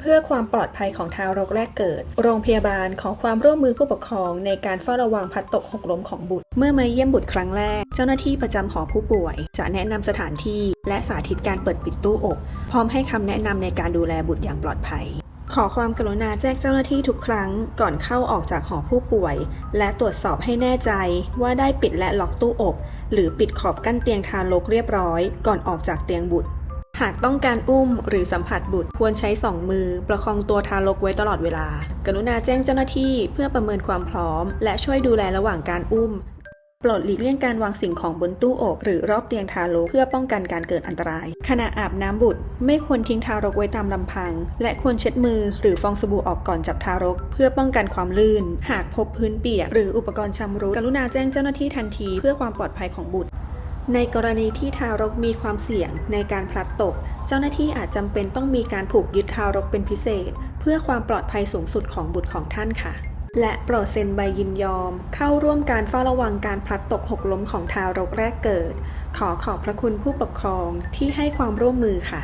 เพื่อความปลอดภัยของทารกแรกเกิด โรงพยาบาลขอความร่วมมือผู้ปกครองในการเฝ้าระวังพัดตกหกล้มของบุตร เมื่อมาเยี่ยมบุตรครั้งแรก เจ้าหน้าที่ประจำหอผู้ป่วย จะแนะนำสถานที่ และสาธิตการเปิดปิดตู้อบ พร้อมให้คำแนะนำในการดูแลบุตรอย่างปลอดภัย ขอความกรุณาแจ้งเจ้าหน้าที่ทุกครั้ง ก่อนเข้าออกจากหอผู้ป่วย และตรวจสอบให้แน่ใจว่าได้ปิดและล็อกตู้อบ หรือปิดขอบกั้นเตียงทารกเรียบร้อย ก่อนออกจากเตียงบุตร หากต้องการอุ้มหรือสัมผัสบุตรควรใช้สองมือ ประคองตัวทารกไว้ตลอดเวลา กรุณาแจ้งเจ้าหน้าที่เพื่อประเมินความพร้อม และช่วยดูแลระหว่างการอุ้ม โปรดหลีกเลี่ยงการวางสิ่งของบนตู้อบหรือรอบเตียงทารกเพื่อป้องกันการเกิดอันตราย ขณะอาบน้ำบุตรไม่ควรทิ้งทารกไว้ตามลำพัง และควรเช็ดมือหรือฟองสบู่ออกก่อนจับทารก เพื่อป้องกันความลื่น หากพบพื้นเปียกหรืออุปกรณ์ชำรุดกรุณาแจ้งเจ้าหน้าที่ทันทีเพื่อความปลอดภัยของบุตร ในกรณีที่ทารกมีความเสี่ยงในการพลัดตก เจ้าหน้าที่อาจจำเป็นต้องมีการผูกยึดทารกเป็นพิเศษ เพื่อความปลอดภัยสูงสุดของบุตรของท่านค่ะ และโปรดเซ็นใบยินยอม เข้าร่วมการเฝ้าระวังการพลัดตกหกล้มของทารกแรกเกิด ขอขอบพระคุณผู้ปกครองที่ให้ความร่วมมือค่ะ